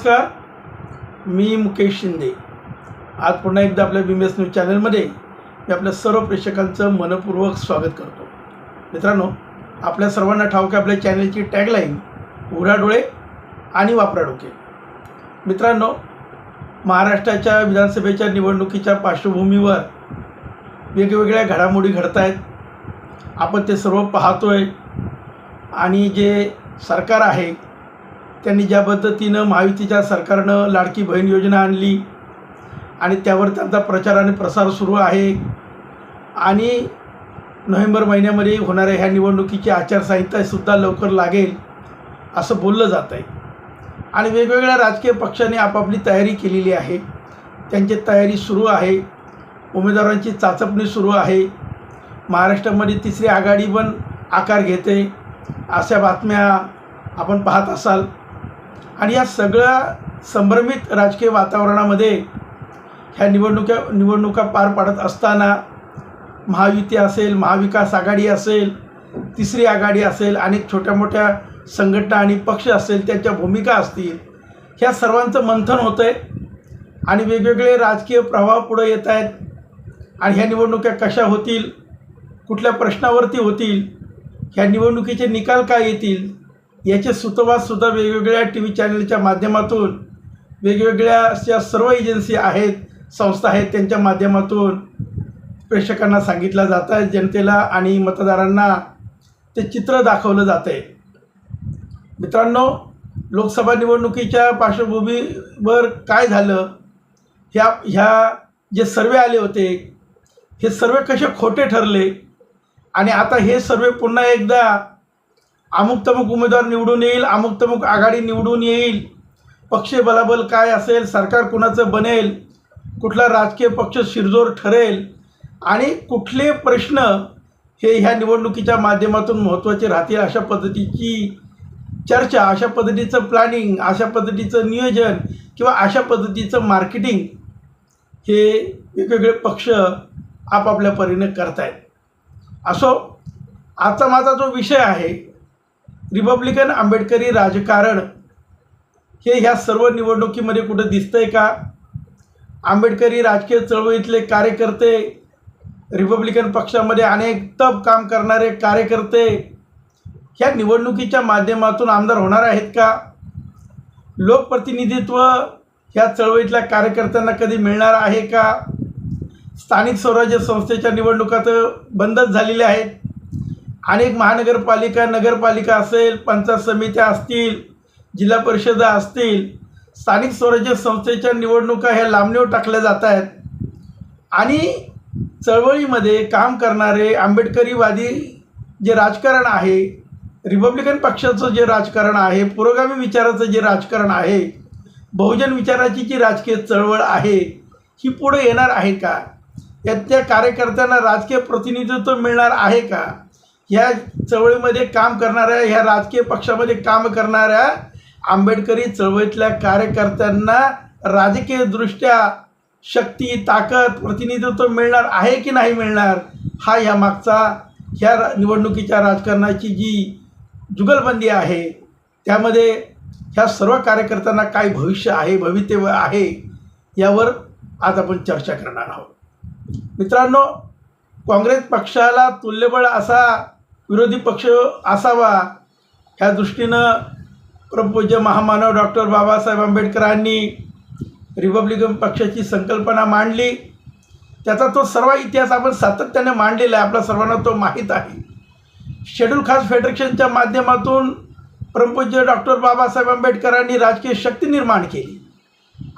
नमस्कार. मी मुकेश शिंदे. आज पुन्हा एकदा आपल्या बी एस न्यूज चॅनलमध्ये मी आपल्या सर्व प्रेक्षकांचं मनपूर्वक स्वागत करतो. मित्रांनो आपल्या सर्वांना ठाऊक आहे आपल्या चॅनलची टॅगलाईन उघडा डोळे आणि वापरा डोके. मित्रांनो महाराष्ट्राच्या विधानसभेच्या निवडणुकीच्या पार्श्वभूमीवर वेगवेगळ्या घडामोडी घडत आहेत आपण ते सर्व पाहतोय. आणि जे सरकार आहे त्यांनी ज्या पद्धतीनं महायुतीच्या सरकारनं लाडकी बहीण योजना आणली आणि त्यावर त्यांचा प्रचार आणि प्रसार सुरू आहे आणि नोव्हेंबर महिन्यामध्ये होणाऱ्या ह्या निवडणुकीची आचारसंहितासुद्धा लवकर लागेल असं बोललं जात आहे. आणि वेगवेगळ्या राजकीय पक्षांनी आपापली तयारी केलेली आहे. त्यांची तयारी सुरू आहे. उमेदवारांची चाचपणी सुरू आहे. महाराष्ट्रामध्ये तिसरी आघाडी पण आकार घेते अशा बातम्या आपण पाहत असाल. आणि या सगळ्या संभ्रमित राजकीय वातावरणामध्ये ह्या निवडणुका निवडणुका पार पाडत असताना महायुती असेल महाविकास आघाडी असेल तिसरी आघाडी असेल अनेक छोट्या मोठ्या संघटना आणि पक्ष असेल त्यांच्या भूमिका असतील ह्या सर्वांचं मंथन होतं आहे आणि वेगवेगळे राजकीय प्रभाव पुढे येत आहेत. आणि ह्या निवडणुका कशा होतील कुठल्या प्रश्नावरती होतील ह्या निवडणुकीचे निकाल काय येतील याचे सुतोवादसुद्धा वेगवेगळ्या टी व्ही चॅनलच्या माध्यमातून वेगवेगळ्या अशा सर्व एजन्सी आहेत संस्था आहेत त्यांच्या माध्यमातून प्रेक्षकांना सांगितलं जातं आहे जनतेला आणि मतदारांना ते चित्र दाखवलं जातं आहे. मित्रांनो लोकसभा निवडणुकीच्या पार्श्वभूमीवर काय झालं? ह्या ह्या जे सर्वे आले होते हे सर्वे कसे खोटे ठरले? आणि आता हे सर्वे पुन्हा एकदा अमुक तमुक उमेदवार निवडून येईल अमुक तमुक आघाडी निवडून येईल. पक्ष बलाबल काय असेल सरकार कुणाचं बनेल कुठला राजकीय पक्ष शिरजोर ठरेल आणि कुठले प्रश्न हे ह्या निवडणुकीच्या माध्यमातून महत्त्वाचे राहतील अशा पद्धतीची चर्चा अशा पद्धतीचं प्लॅनिंग अशा पद्धतीचं नियोजन किंवा अशा पद्धतीचं मार्केटिंग हे वेगवेगळे पक्ष आपापल्या परीने करतायत. असो आता माझा जो विषय आहे रिपब्लिकन आंबेडकरी राजकारण हे ह्या सर्व निवडणुकीमध्ये कुठं दिसतंय का? आंबेडकरी राजकीय चळवळीतले कार्यकर्ते रिपब्लिकन पक्षामध्ये अनेक तप काम करणारे कार्यकर्ते ह्या निवडणुकीच्या माध्यमातून आमदार होणार आहेत का? लोकप्रतिनिधित्व ह्या चळवळीतल्या कार्यकर्त्यांना कधी मिळणार आहे का? स्थानिक स्वराज्य संस्थेच्या निवडणुका तर बंदच झालेल्या आहेत. अनेक महानगरपालिका नगरपालिका असेल पंचायत समित्या असतील जिल्हा परिषदा असतील स्थानिक स्वराज्य संस्थेच्या निवडणुका ह्या लांबणीवर टाकल्या जात आहेत. आणि चळवळीमध्ये काम करणारे आंबेडकरीवादी जे राजकारण आहे रिपब्लिकन पक्षाचं जे राजकारण आहे पुरोगामी विचाराचं जे राजकारण आहे बहुजन विचाराची जी राजकीय चळवळ आहे ही पुढे येणार आहे का? यात त्या कार्यकर्त्यांना राजकीय प्रतिनिधित्व मिळणार आहे का? ह्या चळवळीमध्ये काम करणाऱ्या ह्या राजकीय पक्षामध्ये काम करणाऱ्या आंबेडकरी चळवळीतल्या कार्यकर्त्यांना राजकीयदृष्ट्या शक्ती ताकद प्रतिनिधित्व मिळणार आहे की नाही मिळणार हा ह्या मागचा ह्या निवडणुकीच्या राजकारणाची जी जुगलबंदी आहे त्यामध्ये ह्या सर्व कार्यकर्त्यांना काय भविष्य आहे भवितव्य आहे यावर आज आपण चर्चा करणार आहोत. मित्रांनो काँग्रेस पक्षाला तुल्यबळ असा विरोधी पक्ष असावा ह्या दृष्टीनं परमपूज्य महामानव डॉक्टर बाबासाहेब आंबेडकरांनी रिपब्लिकन पक्षाची संकल्पना मांडली. त्याचा तो सर्व इतिहास आपण सातत्याने मांडलेला आहे आपल्या सर्वांना तो माहीत आहे. शेड्यूल खास फेडरेशनच्या माध्यमातून परमपूज्य डॉक्टर बाबासाहेब आंबेडकरांनी राजकीय शक्ती निर्माण केली.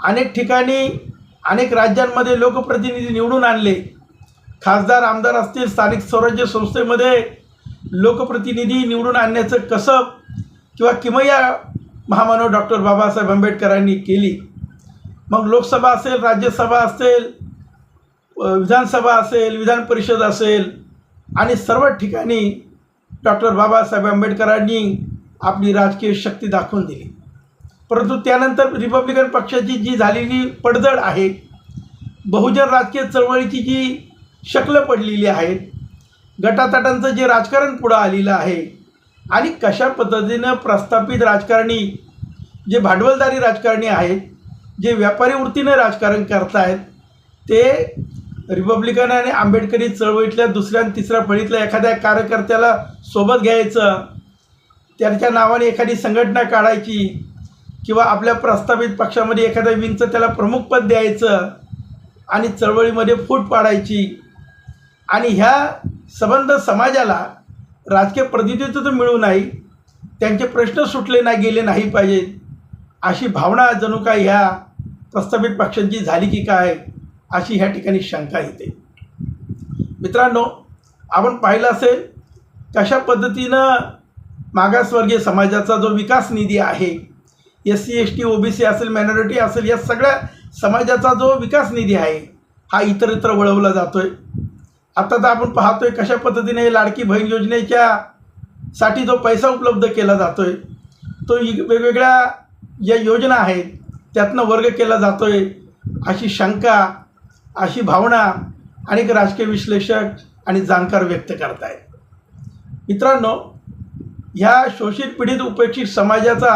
अनेक ठिकाणी अनेक राज्यांमध्ये लोकप्रतिनिधी निवडून आणले. खासदार आमदार असतील स्थानिक स्वराज्य संस्थेमध्ये लोकप्रतिनिधी निवडून आणण्याचं कसब किंवा किमया महामानव डॉक्टर बाबासाहेब आंबेडकरांनी केली? मग लोकसभा असेल राज्यसभा असेल विधानसभा असेल विधान परिषद असेल आणि सर्व ठिकाणी डॉक्टर बाबासाहेब आंबेडकरांनी आपली राजकीय शक्ती दाखवून दिली. परंतु त्यानंतर रिपब्लिकन पक्षाची जी झालेली पडझड आहे बहुजन राजकीय चळवळीची जी शक्ल पडलेली आहेत गटातटांचं जे राजकारण पुढं आलेलं आहे आणि कशा पद्धतीनं प्रस्थापित राजकारणी जे भांडवलदारी राजकारणी आहेत जे व्यापारी वृत्तीनं राजकारण करतायत ते रिपब्लिकन आणि आंबेडकरी चळवळीतल्या दुसऱ्या आणि तिसऱ्या फळीतल्या एखाद्या कार्यकर्त्याला सोबत घ्यायचं त्याच्या नावाने एखादी संघटना काढायची किंवा आपल्या प्रस्तावित पक्षामध्ये एखाद्या विंगचं त्याला प्रमुखपद द्यायचं आणि चळवळीमध्ये फूट पाडायची आणि ह्या संबंध समाजाला राजकीय प्रतिनिधित्व तर मिळू नाही त्यांचे प्रश्न सुटले नाही गेले नाही पाहिजेत अशी भावना जणू काय ह्या प्रस्तावित पक्षांची झाली की काय अशी ह्या ठिकाणी शंका येते. मित्रांनो आपण पाहिलं असेल कशा पद्धतीनं मागासवर्गीय समाजाचा जो विकास निधी आहे S C S T O B C असेल मायनॉरिटी असेल या सगळ्या समाजाचा जो विकास निधी आहे हा इतरत्र वळवला जातो आहे आता तर आपण पाहतोय कशा पद्धतीने लाडकी बहीण योजनेच्या साठी जो पैसा उपलब्ध केला जातो आहे तो इ- वेगवेगळ्या ज्या योजना आहेत त्यातनं वर्ग केला जातो आहे अशी शंका अशी भावना अनेक राजकीय विश्लेषक आणि जाणकार व्यक्त करत आहेत मित्रांनो ह्या शोषित पीडित उपेक्षित समाजाचा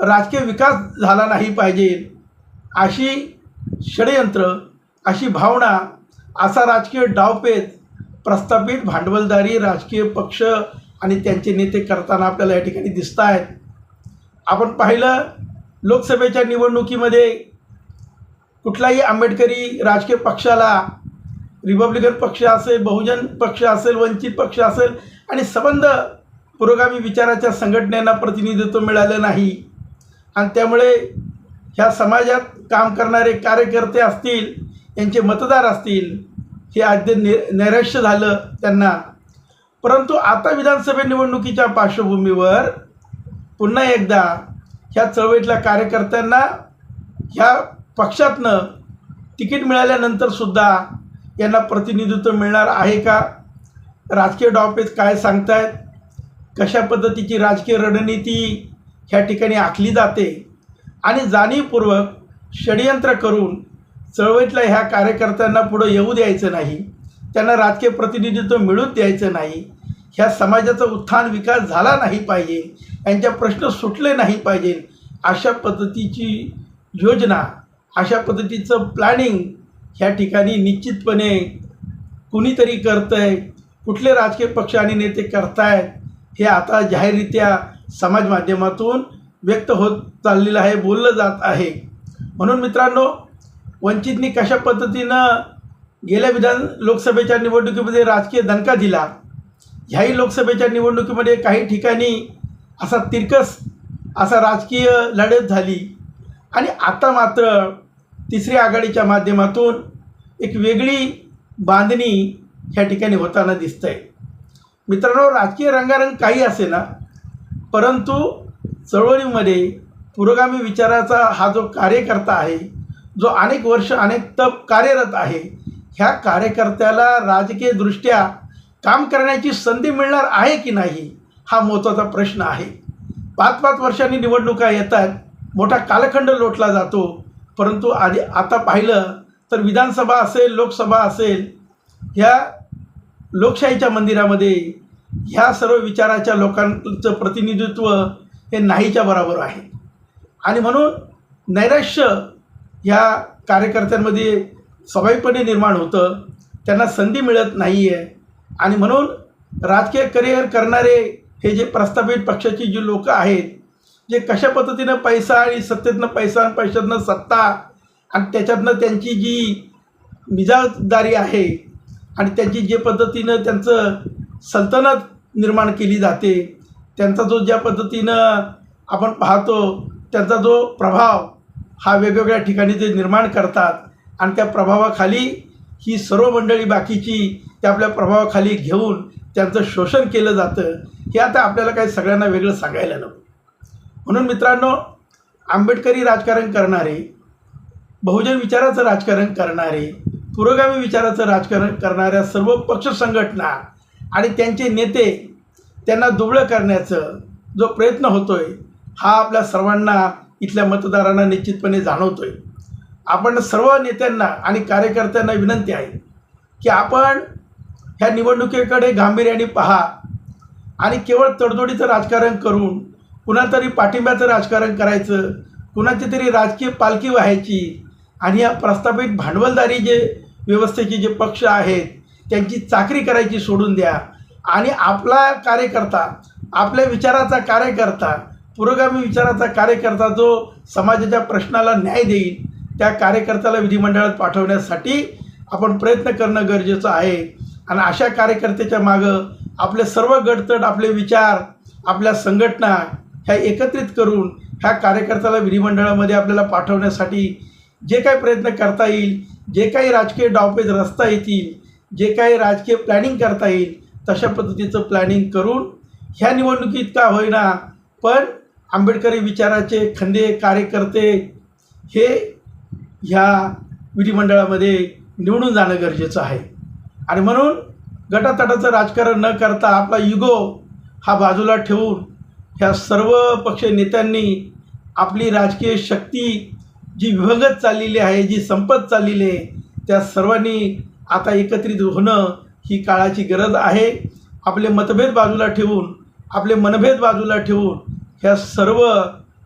राजकीय विकास झाला नाही पाहिजे अशी षडयंत्र अशी भावना असा राजकीय डावपेच प्रस्थापित भांडवलदारी राजकीय पक्ष आणि त्यांचे नेते करताना आपल्याला या ठिकाणी दिसत आहेत आपण पाहिलं लोकसभेच्या निवडणुकीमध्ये कुठलाही आंबेडकरी राजकीय पक्षाला रिपब्लिकन पक्ष असेल बहुजन पक्ष असेल वंचित पक्ष असेल आणि संबंध पुरोगामी विचाराच्या संघटनेना प्रतिनिधित्व मिळालं नाही आणि त्यामुळे ह्या समाजात काम करणारे कार्यकर्ते असतील यांचे मतदार असतील हे अद्य नि नैराश्य झालं त्यांना. परंतु आता विधानसभा निवडणुकीच्या पार्श्वभूमीवर पुन्हा एकदा ह्या चळवळीतल्या कार्यकर्त्यांना ह्या पक्षातनं तिकीट मिळाल्यानंतरसुद्धा यांना प्रतिनिधित्व मिळणार आहे का? राजकीय डॉपेज काय सांगतायत? कशा पद्धतीची राजकीय रणनीती ह्या ठिकाणी आखली जाते? आणि जाणीवपूर्वक षडयंत्र करून चळवळीतल्या ह्या कार्यकर्त्यांना पुढं येऊ द्यायचं नाही त्यांना राजकीय प्रतिनिधित्व मिळून द्यायचं नाही ह्या समाजाचा उत्थान विकास झाला नाही पाहिजे यांच्या प्रश्न सुटले नाही पाहिजे अशा पद्धतीची योजना अशा पद्धतीचं प्लॅनिंग ह्या ठिकाणी निश्चितपणे कुणीतरी करतं आहे कुठले राजकीय पक्ष आणि नेते करतायत हे आता जाहीररित्या समाज माध्यमातून व्यक्त होत चाललेलं आहे बोललं जात आहे. म्हणून मित्रांनो वंचितनी कशा पद्धतीनं गेल्या विधान लोकसभेच्या निवडणुकीमध्ये राजकीय दणका दिला? ह्याही लोकसभेच्या निवडणुकीमध्ये काही ठिकाणी असा तिरकस असा राजकीय लढत झाली. आणि आता मात्र तिसऱ्या आघाडीच्या माध्यमातून एक वेगळी बांधणी ह्या ठिकाणी होताना दिसतंय. मित्रांनो राजकीय रंगारंग काही असे ना परंतु चळवळीमध्ये पुरोगामी विचाराचा हा जो कार्यकर्ता आहे जो अनेक वर्ष अनेक तप कार्यरत आहे ह्या कार्यकर्त्याला राजकीयदृष्ट्या काम करण्याची संधी मिळणार आहे की नाही हा महत्त्वाचा प्रश्न आहे. पाच पाच वर्षांनी निवडणुका येतात मोठा कालखंड लोटला जातो परंतु आधी आता पाहिलं तर विधानसभा असेल लोकसभा असेल ह्या लोकशाहीच्या मंदिरामध्ये ह्या सर्व विचाराच्या लोकांचं प्रतिनिधित्व हे नाहीच्या बरोबर आहे. आणि म्हणून नैराश्य ह्या कार्यकर्त्यांमध्ये स्वाभाविकपणे निर्माण होतं. त्यांना संधी मिळत नाही आहे आणि म्हणून राजकीय करिअर करणारे हे जे प्रस्थापित पक्षाची जी लोकं आहेत जे कशा पद्धतीनं पैसा आणि सत्तेतनं पैसा आणि पैशातनं सत्ता आणि त्याच्यातनं त्यांची जी मिजाजदारी आहे आणि त्यांची जे पद्धतीनं त्यांचं सल्तनत निर्माण केली जाते त्यांचा जो ज्या पद्धतीनं आपण पाहतो त्यांचा जो प्रभाव हा वेगवेगळ्या ठिकाणी ते निर्माण करतात आणि त्या प्रभावाखाली ही सर्व मंडळी बाकीची त्या आपल्या प्रभावाखाली घेऊन त्यांचं शोषण केलं जातं हे आता आपल्याला काही सगळ्यांना वेगळं सांगायला नको. म्हणून मित्रांनो आंबेडकरी राजकारण करणारे बहुजन विचाराचं राजकारण करणारे पुरोगामी विचाराचं राजकारण करणाऱ्या सर्व पक्ष संघटना आणि त्यांचे नेते त्यांना दुबळं करण्याचं जो प्रयत्न होतो आहे हा आपल्या सर्वांना इथल्या मतदारांना निश्चितपणे जाणवतो आहे आपण सर्व नेत्यांना आणि कार्यकर्त्यांना विनंती आहे की आपण ह्या निवडणुकीकडे गांभीर्याने पहा आणि केवळ तडजोडीचं राजकारण करून कुणातरी तरी पाठिंब्याचं राजकारण करायचं कुणाची तरी राजकीय पालखी व्हायची आणि या प्रस्थापित भांडवलदारी जे व्यवस्थेचे जे पक्ष आहेत त्यांची चाकरी करायची सोडून द्या. आणि आपला कार्यकर्ता आपल्या विचाराचा कार्यकर्ता पुरोगामी विचाराचा कार्यकर्ता जो समाजाच्या प्रश्नाला न्याय देईल त्या कार्यकर्त्याला विधिमंडळात पाठवण्यासाठी आपण प्रयत्न करणं गरजेचं आहे. आणि अशा कार्यकर्त्याच्या मागं आपले सर्व गटतट आपले विचार आपल्या संघटना ह्या एकत्रित करून ह्या कार्यकर्त्याला विधिमंडळामध्ये आपल्याला पाठवण्यासाठी जे काही प्रयत्न करता येईल जे काही राजकीय डावपेज रचता येतील जे काही राजकीय प्लॅनिंग करता येईल तशा पद्धतीचं प्लॅनिंग करून ह्या निवडणुकीत का होईना पण आंबेडकरी विचाराचे खंदे कार्यकर्ते हे ह्या विधिमंडळामध्ये निवडून जाणं गरजेचं आहे. आणि म्हणून गटातटाचं राजकारण न करता आपला युगो हा बाजूला ठेवून ह्या सर्व पक्ष नेत्यांनी आपली राजकीय शक्ती जी विभगत चाललेली आहे जी संपत चाललेली आहे त्या सर्वांनी आता एकत्रित होणं ही काळाची गरज आहे. आपले मतभेद बाजूला ठेवून आपले मनभेद बाजूला ठेवून ह्या सर्व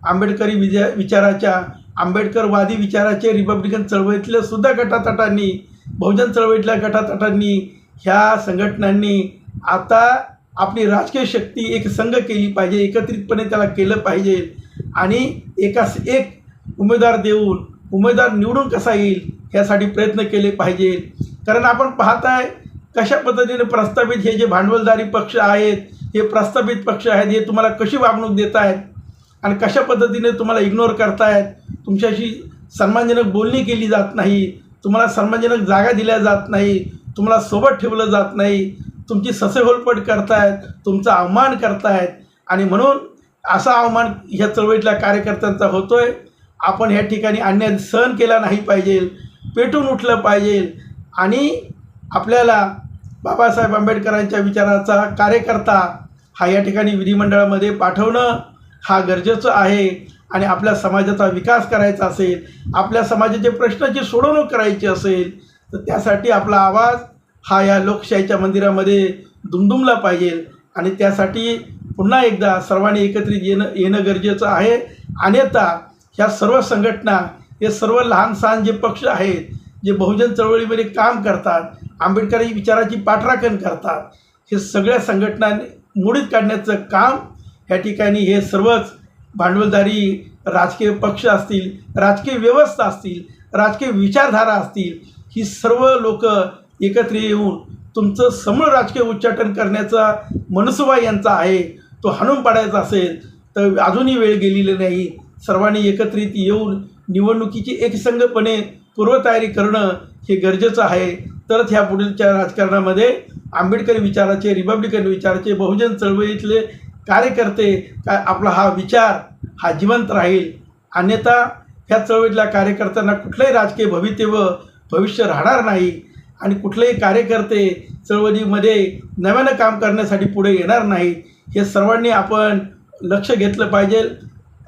आंबेडकरी विजा विचाराच्या आंबेडकरवादी विचाराचे रिपब्लिकन चळवळीतल्या सुद्धा गटातटांनी बहुजन चळवळीतल्या गटातटांनी ह्या संघटनांनी आता आपली राजकीय शक्ती एक संघ केली पाहिजे एकत्रितपणे त्याला केलं पाहिजे. आणि एकास एक उमेदवार देऊन उमेदवार निवडून कसा येईल ह्यासाठी प्रयत्न केले पाहिजे. कारण आपण पाहताय कशा पद्धतीने प्रस्तावित हे जे भांडवलदारी पक्ष आहेत हे प्रस्तावित पक्ष आहेत हे तुम्हाला कशी वागणूक देत आहेत आणि कशा पद्धतीने तुम्हाला इग्नोर करतायत? तुमच्याशी सन्मानजनक बोलणी केली जात नाही तुम्हाला सन्मानजनक जागा दिल्या जात नाही तुम्हाला सोबत ठेवलं जात नाही तुमची ससेहोलपट करतायत तुमचा अवमान करतायत आणि म्हणून असा अवमान ह्या चळवळीतल्या कार्यकर्त्यांचा होतो आहे आपण ह्या ठिकाणी अन्याय सहन केला नाही पाहिजे पेटून उठलं पाहिजे आणि आपल्याला बाबासाहेब आंबेडकरांच्या विचाराचा कार्यकर्ता हा या ठिकाणी विधिमंडळामध्ये पाठवणं हा गरजेचं आहे. आणि आपल्या समाजाचा विकास करायचा असेल आपल्या समाजाचे प्रश्नाची सोडवणूक करायची असेल तर त्यासाठी आपला आवाज हा या लोकशाहीच्या मंदिरामध्ये दुमदुमला पाहिजे. आणि त्यासाठी पुन्हा एकदा सर्वांनी एकत्रित येणं येणं गरजेचं आहे. अन्यथा ह्या सर्व संघटना हे सर्व लहान सहान जे पक्ष आहेत जे बहुजन चळवळीमध्ये काम करतात आंबेडकरी विचाराची पाठराखण करतात हे सगळ्या संघटनांनी मोडीत काढण्याचं काम ह्या ठिकाणी हे सर्वच भांडवलदारी राजकीय पक्ष असतील राजकीय व्यवस्था असतील राजकीय विचारधारा असतील ही सर्व लोक एकत्र येऊन तुमचं समूळ राजकीय उच्चाटन करण्याचा मनसुबा यांचा आहे तो हाणून पाडायचा असेल तर अजूनही वेळ गेलेली नाही. सर्वांनी एकत्रित येऊन निवडणुकीची एकसंघपणे पूर्वतयारी करणं हे गरजेचं आहे. तरच ह्या पुढीलच्या राजकारणामध्ये आंबेडकरी विचाराचे रिपब्लिकन विचाराचे बहुजन चळवळीतले कार्यकर्ते काय आपला हा विचार हा जिवंत राहील. अन्यथा ह्या चळवळीतल्या कार्यकर्त्यांना कुठलंही राजकीय भवितव्य भविष्य राहणार नाही. आणि कुठलेही कार्यकर्ते चळवळीमध्ये नव्यानं काम करण्यासाठी पुढे येणार नाही. हे सर्वांनी आपण लक्ष घेतलं पाहिजे.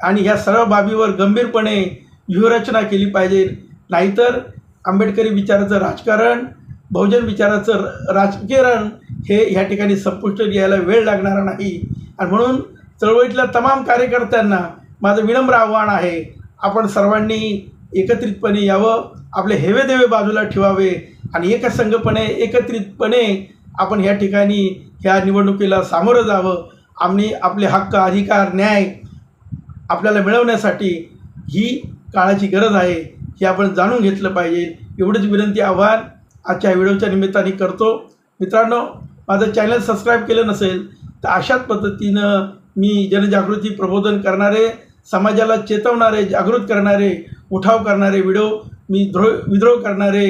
आणि ह्या सर्व बाबीवर गंभीरपणे व्यूहरचना केली पाहिजे. नाहीतर आंबेडकरी विचाराचं राजकारण बहुजन विचाराचं र- राजकीयरण हे ह्या ठिकाणी संपुष्ट यायला वेळ लागणार नाही. आणि म्हणून चळवळीतल्या तमाम कार्यकर्त्यांना माझं विनम्र आव्हान आहे आपण सर्वांनी एकत्रितपणे यावं आपले हेवेदेवे बाजूला ठेवावे आणि एकसंघपणे एकत्रितपणे आपण ह्या ठिकाणी ह्या निवडणुकीला सामोरं जावं. आम्ही आपले हक्क अधिकार न्याय आपल्याला मिळवण्यासाठी ही काळाची गरज आहे हे आपण जाणून घेतलं पाहिजे. एवढंच विनंती आव्हान. आजच्या व्हिडिओच्या निमित्ताने करतो. मित्रांनो माझं चॅनल सबस्क्राईब केलं नसेल तर अशाच पद्धतीनं मी जनजागृती प्रबोधन करणारे समाजाला चेतवणारे जागृत करणारे उठाव करणारे व्हिडिओ मी द्रो विद्रोह करणारे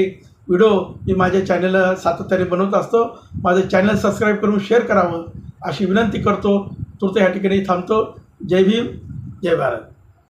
व्हिडिओ मी माझ्या चॅनलला सातत्याने बनवत असतो. माझं चॅनल सबस्क्राईब करून शेअर करावं अशी विनंती करतो. तुर्त या ठिकाणी थांबतो. जय भीम जय भारत.